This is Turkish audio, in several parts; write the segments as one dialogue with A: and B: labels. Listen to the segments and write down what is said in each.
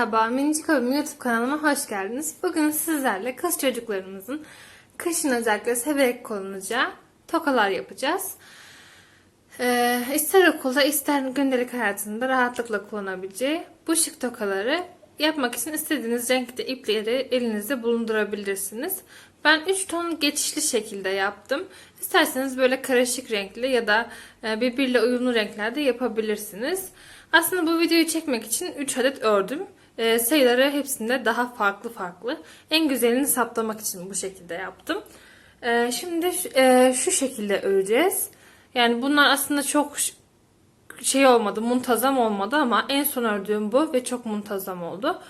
A: Merhaba. Minicik Oyun YouTube kanalıma hoş geldiniz. Bugün sizlerle kız çocuklarımızın kışın özellikle severek kullanacağı tokalar yapacağız. Ee, ister okulda ister gündelik hayatında rahatlıkla kullanabileceği bu şık tokaları yapmak için istediğiniz renkte ipleri elinizde bulundurabilirsiniz. Ben 3 ton geçişli şekilde yaptım. İsterseniz böyle karışık renkli ya da e, birbiriyle uyumlu renklerde yapabilirsiniz. Aslında bu videoyu çekmek için 3 adet ördüm. E, sayıları hepsinde daha farklı farklı. En güzelini saplamak için bu şekilde yaptım. E, şimdi e, şu şekilde öreceğiz. Yani bunlar aslında çok şey olmadı, muntazam olmadı ama en son ördüğüm bu ve çok muntazam oldu.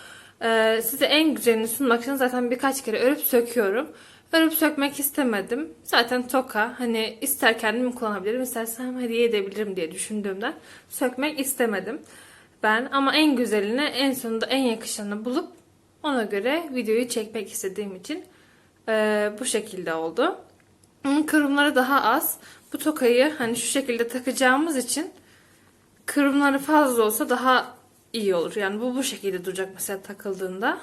A: Ee, size en güzelini sunmak için zaten birkaç kere örüp söküyorum. Örüp sökmek istemedim. Zaten toka hani ister kendim kullanabilirim istersem hediye edebilirim diye düşündüğümden sökmek istemedim. Ben ama en güzelini en sonunda en yakışanı bulup ona göre videoyu çekmek istediğim için e, bu şekilde oldu. Onun kırımları daha az. Bu tokayı hani şu şekilde takacağımız için kırımları fazla olsa daha iyi olur. Yani bu bu şekilde duracak mesela takıldığında.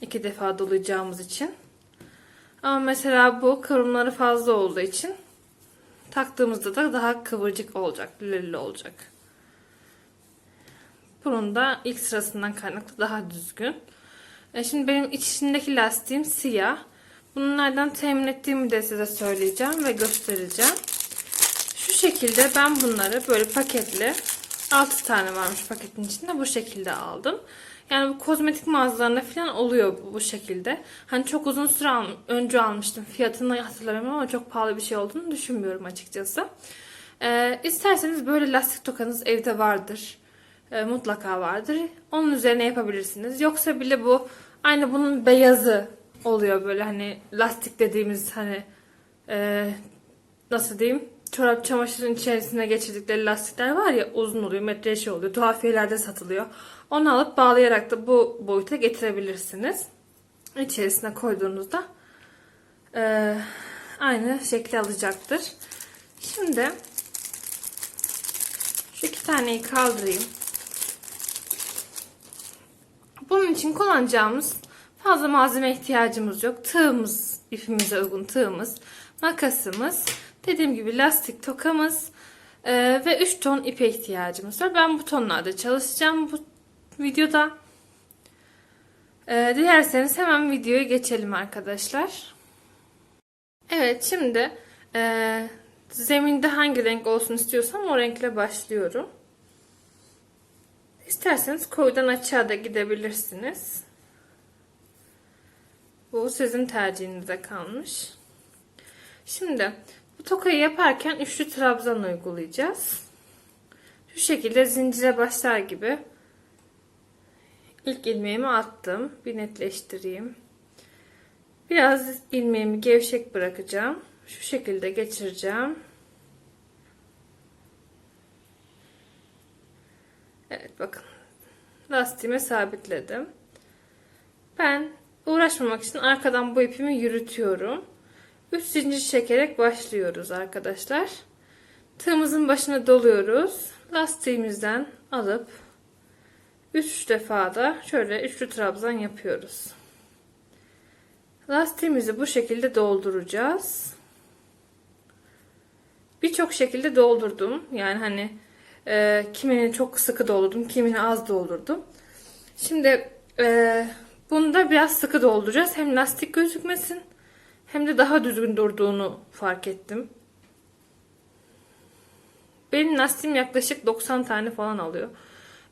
A: iki defa dolayacağımız için. Ama mesela bu kıvrımları fazla olduğu için taktığımızda da daha kıvırcık olacak, lüleli olacak. Bunun da ilk sırasından kaynaklı daha düzgün. E şimdi benim içindeki lastiğim siyah. Bunu temin ettiğimi de size söyleyeceğim ve göstereceğim. Şu şekilde ben bunları böyle paketli 6 tane varmış paketin içinde bu şekilde aldım. Yani bu kozmetik mağazalarında falan oluyor bu, bu şekilde. Hani çok uzun süre al, önce almıştım. Fiyatını hatırlamıyorum ama çok pahalı bir şey olduğunu düşünmüyorum açıkçası. Ee, isterseniz böyle lastik tokanız evde vardır. Ee, mutlaka vardır. Onun üzerine yapabilirsiniz. Yoksa bile bu aynı bunun beyazı oluyor böyle hani lastik dediğimiz hani e, nasıl diyeyim çorap çamaşırın içerisine geçirdikleri lastikler var ya uzun oluyor metre şey oluyor tuhafiyelerde satılıyor. Onu alıp bağlayarak da bu boyuta getirebilirsiniz. İçerisine koyduğunuzda e, aynı şekli alacaktır. Şimdi şu iki taneyi kaldırayım. Bunun için kullanacağımız fazla malzeme ihtiyacımız yok. Tığımız, ipimize uygun tığımız, makasımız, dediğim gibi lastik tokamız e, ve 3 ton ipe ihtiyacımız var. Ben bu tonlarda çalışacağım bu videoda. E, dilerseniz hemen videoya geçelim arkadaşlar. Evet şimdi e, zeminde hangi renk olsun istiyorsam o renkle başlıyorum. İsterseniz koyudan açığa da gidebilirsiniz. Bu sizin tercihinize kalmış. Şimdi bu tokayı yaparken üçlü trabzan uygulayacağız. Şu şekilde zincire başlar gibi ilk ilmeğimi attım. Bir netleştireyim. Biraz ilmeğimi gevşek bırakacağım. Şu şekilde geçireceğim. Evet bakın. Lastiğime sabitledim. Ben uğraşmamak için arkadan bu ipimi yürütüyorum. 3 zincir çekerek başlıyoruz arkadaşlar. Tığımızın başına doluyoruz. Lastiğimizden alıp 3 defa da şöyle üçlü trabzan yapıyoruz. Lastiğimizi bu şekilde dolduracağız. Birçok şekilde doldurdum. Yani hani e, kimini çok sıkı doldurdum, kimini az doldurdum. Şimdi e, bunu da biraz sıkı dolduracağız. Hem lastik gözükmesin hem de daha düzgün durduğunu fark ettim. Benim lastiğim yaklaşık 90 tane falan alıyor.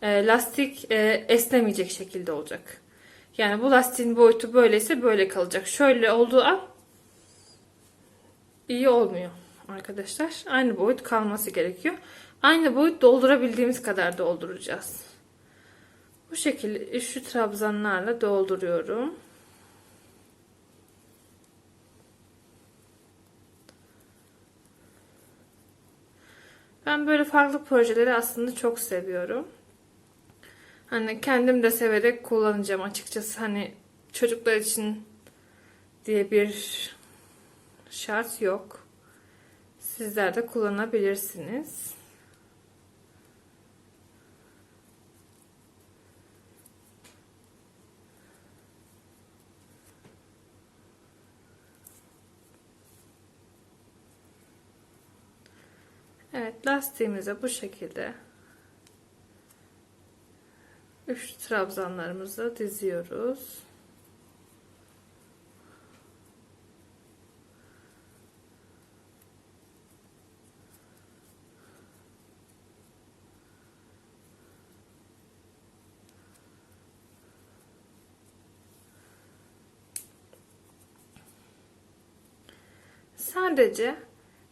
A: E, lastik e, esnemeyecek şekilde olacak. Yani bu lastiğin boyutu böyleyse böyle kalacak. Şöyle olduğu an iyi olmuyor arkadaşlar. Aynı boyut kalması gerekiyor. Aynı boyut doldurabildiğimiz kadar dolduracağız. Bu şekilde şu trabzanlarla dolduruyorum. Ben böyle farklı projeleri aslında çok seviyorum. Hani kendim de severek kullanacağım açıkçası. Hani çocuklar için diye bir şart yok. Sizler de kullanabilirsiniz. Evet lastiğimize bu şekilde üç trabzanlarımızı diziyoruz. Sadece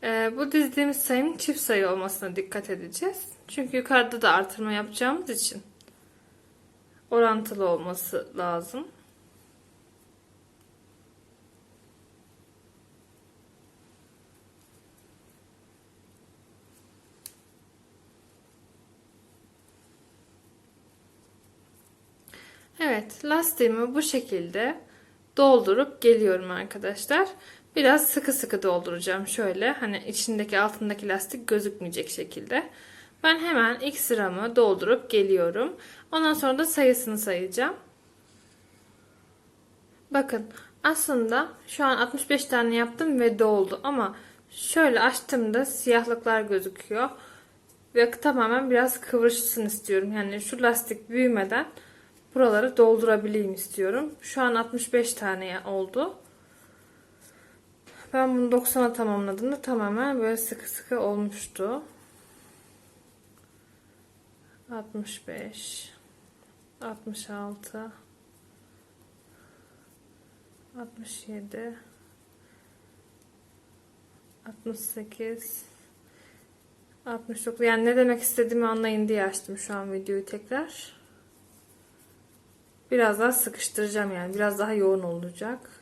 A: e, bu dizdiğimiz sayının çift sayı olmasına dikkat edeceğiz. Çünkü yukarıda da artırma yapacağımız için orantılı olması lazım. Evet, lastiğimi bu şekilde doldurup geliyorum arkadaşlar. Biraz sıkı sıkı dolduracağım şöyle. Hani içindeki altındaki lastik gözükmeyecek şekilde. Ben hemen ilk sıramı doldurup geliyorum. Ondan sonra da sayısını sayacağım. Bakın aslında şu an 65 tane yaptım ve doldu ama şöyle açtığımda siyahlıklar gözüküyor. Ve tamamen biraz kıvırışsın istiyorum. Yani şu lastik büyümeden buraları doldurabileyim istiyorum. Şu an 65 tane oldu. Ben bunu 90'a tamamladığımda tamamen böyle sıkı sıkı olmuştu. 65 66 67 68 69 yani ne demek istediğimi anlayın diye açtım şu an videoyu tekrar. Biraz daha sıkıştıracağım yani biraz daha yoğun olacak.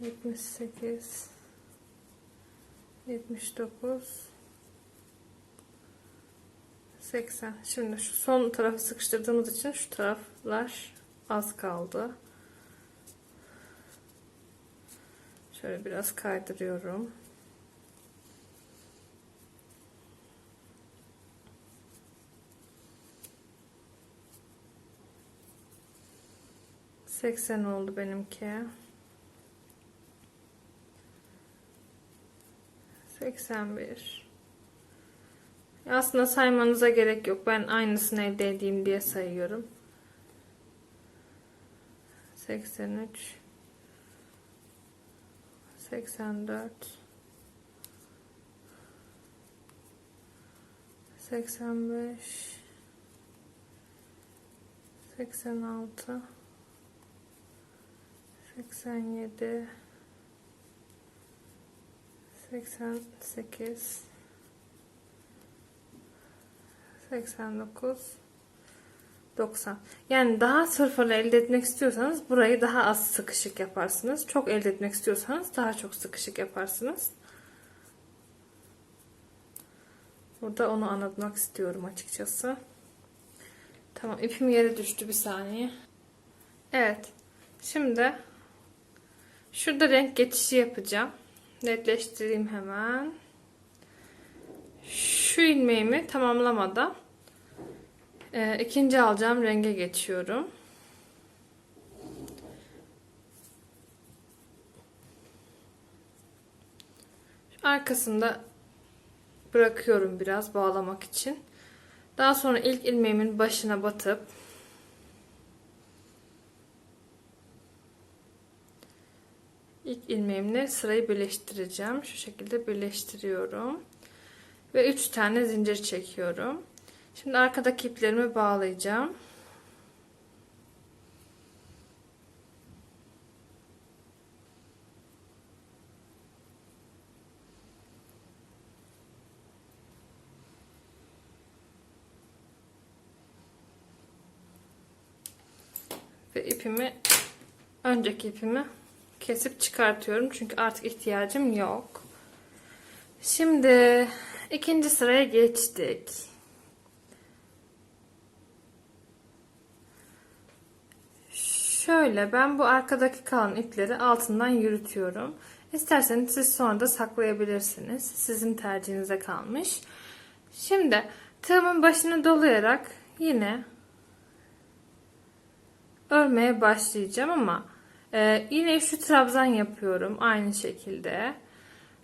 A: 78 79 80 şimdi şu son tarafı sıkıştırdığımız için şu taraflar az kaldı. Şöyle biraz kaydırıyorum. seksen oldu benimki 81 aslında saymanıza gerek yok. Ben aynısını elde edeyim diye sayıyorum. 83 84 85 86 87 88 89 90 yani daha sırfını elde etmek istiyorsanız burayı daha az sıkışık yaparsınız. Çok elde etmek istiyorsanız daha çok sıkışık yaparsınız. Burada onu anlatmak istiyorum açıkçası. Tamam ipim yere düştü bir saniye. Evet. Şimdi şurada renk geçişi yapacağım netleştireyim hemen. Şu ilmeğimi tamamlamadan e, ikinci alacağım renge geçiyorum. Arkasında bırakıyorum biraz bağlamak için. Daha sonra ilk ilmeğimin başına batıp ilmeğimle sırayı birleştireceğim. Şu şekilde birleştiriyorum. Ve 3 tane zincir çekiyorum. Şimdi arkadaki iplerimi bağlayacağım. Ve ipimi önceki ipimi kesip çıkartıyorum. Çünkü artık ihtiyacım yok. Şimdi ikinci sıraya geçtik. Şöyle ben bu arkadaki kalan ipleri altından yürütüyorum. İsterseniz siz sonra da saklayabilirsiniz. Sizin tercihinize kalmış. Şimdi tığımın başını dolayarak yine örmeye başlayacağım ama e, yine şu trabzan yapıyorum aynı şekilde.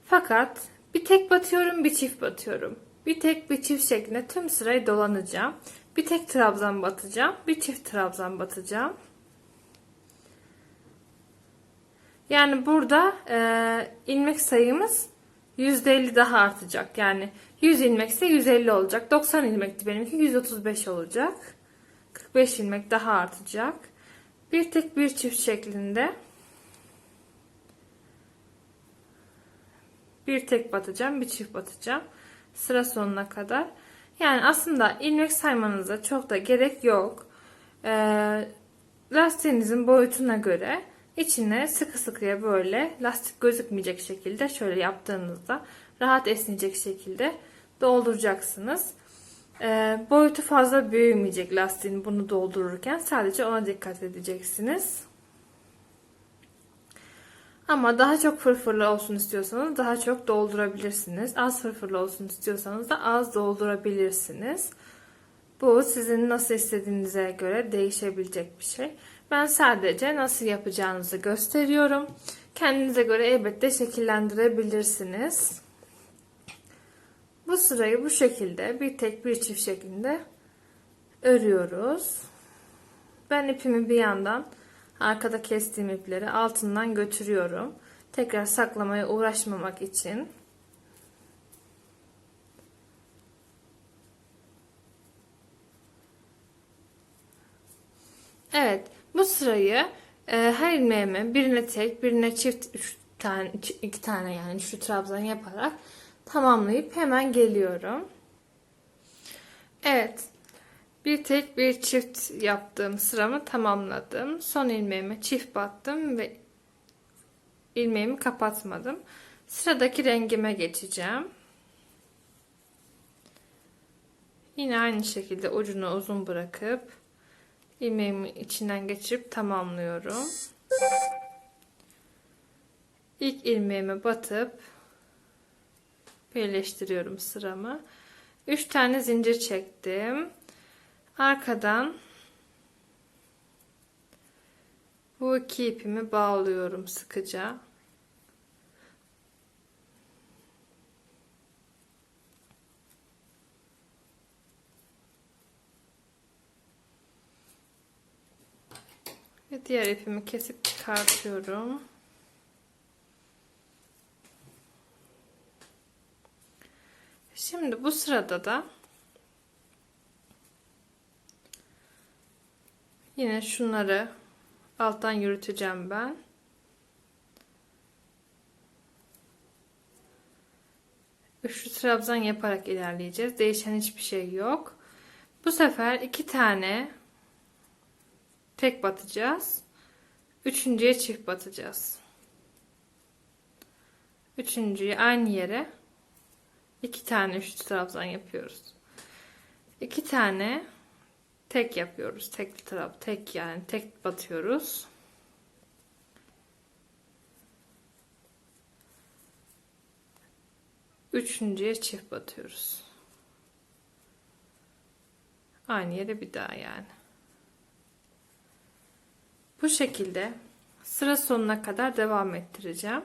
A: Fakat bir tek batıyorum bir çift batıyorum. Bir tek bir çift şeklinde tüm sırayı dolanacağım. Bir tek trabzan batacağım. Bir çift trabzan batacağım. Yani burada e, ilmek sayımız %50 daha artacak. Yani 100 ilmekse 150 olacak. 90 ilmekti benimki 135 olacak. 45 ilmek daha artacak. Bir tek bir çift şeklinde bir tek batacağım, bir çift batacağım. Sıra sonuna kadar. Yani aslında ilmek saymanıza çok da gerek yok. Ee, lastiğinizin boyutuna göre içine sıkı sıkıya böyle lastik gözükmeyecek şekilde şöyle yaptığınızda rahat esneyecek şekilde dolduracaksınız. Ee, boyutu fazla büyümeyecek lastiğin bunu doldururken sadece ona dikkat edeceksiniz. Ama daha çok fırfırlı olsun istiyorsanız daha çok doldurabilirsiniz. Az fırfırlı olsun istiyorsanız da az doldurabilirsiniz. Bu sizin nasıl istediğinize göre değişebilecek bir şey. Ben sadece nasıl yapacağınızı gösteriyorum. Kendinize göre elbette şekillendirebilirsiniz. Bu sırayı bu şekilde bir tek bir çift şeklinde örüyoruz. Ben ipimi bir yandan arkada kestiğim ipleri altından götürüyorum. Tekrar saklamaya uğraşmamak için. Evet, bu sırayı e, her ilmeğime birine tek, birine çift, üç tane, iki tane yani şu trabzan yaparak tamamlayıp hemen geliyorum. Evet, bir tek bir çift yaptığım sıramı tamamladım. Son ilmeğime çift battım ve ilmeğimi kapatmadım. Sıradaki rengime geçeceğim. Yine aynı şekilde ucunu uzun bırakıp ilmeğimi içinden geçirip tamamlıyorum. İlk ilmeğime batıp birleştiriyorum sıramı. 3 tane zincir çektim. Arkadan bu iki ipimi bağlıyorum sıkıca. Ve diğer ipimi kesip çıkartıyorum. Şimdi bu sırada da Yine şunları alttan yürüteceğim ben. Üçlü trabzan yaparak ilerleyeceğiz. Değişen hiçbir şey yok. Bu sefer iki tane tek batacağız. Üçüncüye çift batacağız. Üçüncüyü aynı yere iki tane üçlü trabzan yapıyoruz. İki tane tek yapıyoruz. Tek taraf, tek yani tek batıyoruz. Üçüncüye çift batıyoruz. Aynı yere bir daha yani. Bu şekilde sıra sonuna kadar devam ettireceğim.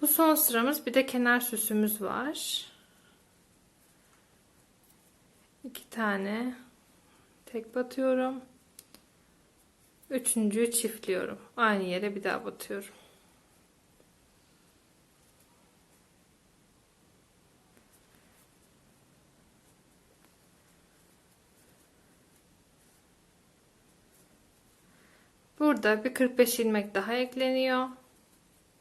A: Bu son sıramız bir de kenar süsümüz var iki tane tek batıyorum. Üçüncüyü çiftliyorum. Aynı yere bir daha batıyorum. Burada bir 45 ilmek daha ekleniyor.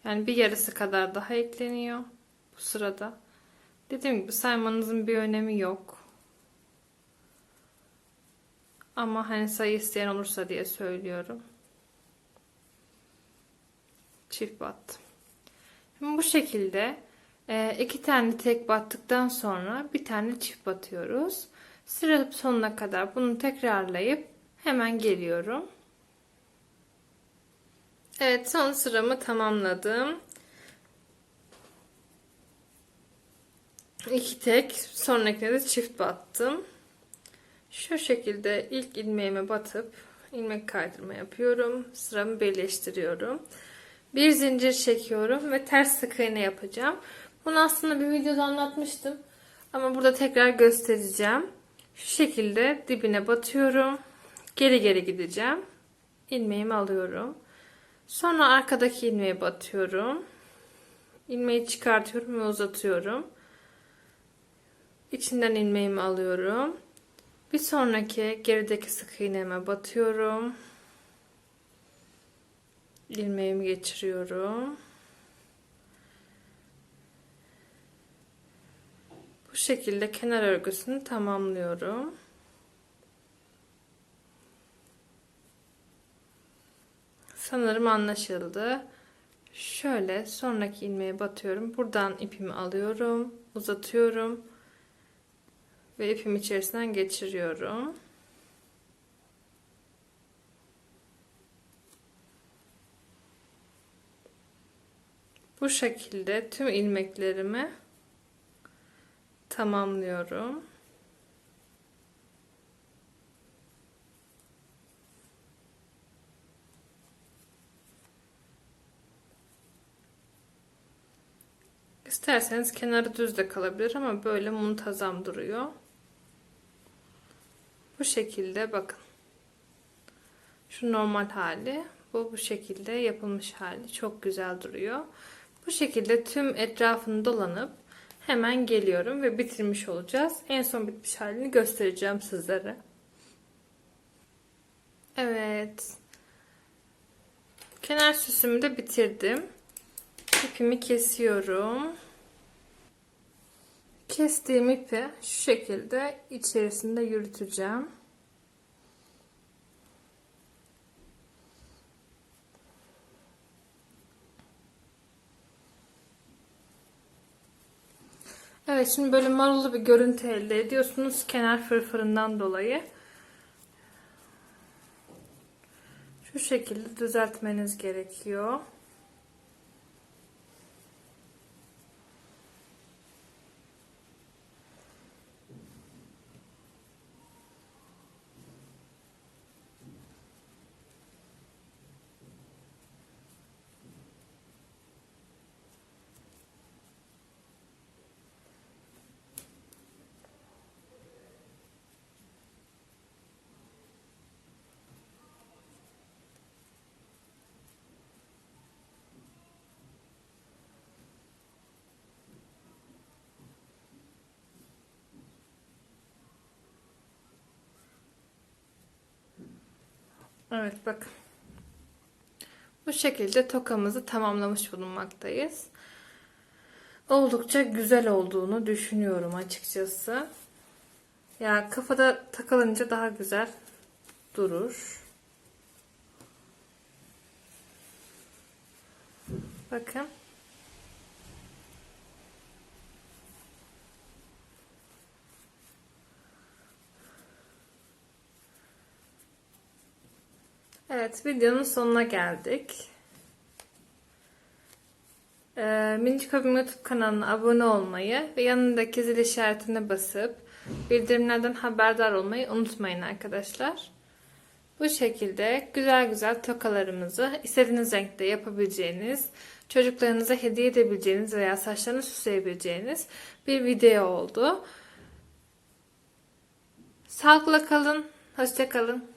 A: Yani bir yarısı kadar daha ekleniyor bu sırada. Dediğim gibi saymanızın bir önemi yok. Ama hani sayı isteyen olursa diye söylüyorum. Çift battım. Şimdi bu şekilde e, iki tane tek battıktan sonra bir tane çift batıyoruz. Sıra sonuna kadar bunu tekrarlayıp hemen geliyorum. Evet son sıramı tamamladım. İki tek sonrakine de çift battım. Şu şekilde ilk ilmeğime batıp ilmek kaydırma yapıyorum. Sıramı birleştiriyorum. Bir zincir çekiyorum ve ters sık iğne yapacağım. Bunu aslında bir videoda anlatmıştım. Ama burada tekrar göstereceğim. Şu şekilde dibine batıyorum. Geri geri gideceğim. İlmeğimi alıyorum. Sonra arkadaki ilmeğe batıyorum. İlmeği çıkartıyorum ve uzatıyorum. İçinden ilmeğimi alıyorum. Bir sonraki gerideki sık iğneme batıyorum. ilmeğimi geçiriyorum. Bu şekilde kenar örgüsünü tamamlıyorum. Sanırım anlaşıldı. Şöyle sonraki ilmeğe batıyorum. Buradan ipimi alıyorum, uzatıyorum ve ipim içerisinden geçiriyorum. Bu şekilde tüm ilmeklerimi tamamlıyorum. İsterseniz kenarı düz de kalabilir ama böyle muntazam duruyor. Bu şekilde bakın. Şu normal hali. Bu bu şekilde yapılmış hali. Çok güzel duruyor. Bu şekilde tüm etrafını dolanıp hemen geliyorum ve bitirmiş olacağız. En son bitmiş halini göstereceğim sizlere. Evet. Kenar süsümü de bitirdim. İpimi kesiyorum. Kestiğim ipi şu şekilde içerisinde yürüteceğim. Evet şimdi böyle marullu bir görüntü elde ediyorsunuz kenar fırfırından dolayı. Şu şekilde düzeltmeniz gerekiyor. Evet bakın. Bu şekilde tokamızı tamamlamış bulunmaktayız. Oldukça güzel olduğunu düşünüyorum açıkçası. Ya kafada takılınca daha güzel durur. Bakın. Evet videonun sonuna geldik. Ee, Minicik Hobim YouTube kanalına abone olmayı ve yanındaki zil işaretine basıp bildirimlerden haberdar olmayı unutmayın arkadaşlar. Bu şekilde güzel güzel tokalarımızı istediğiniz renkte yapabileceğiniz, çocuklarınıza hediye edebileceğiniz veya saçlarını süsleyebileceğiniz bir video oldu. Sağlıkla kalın, hoşça kalın.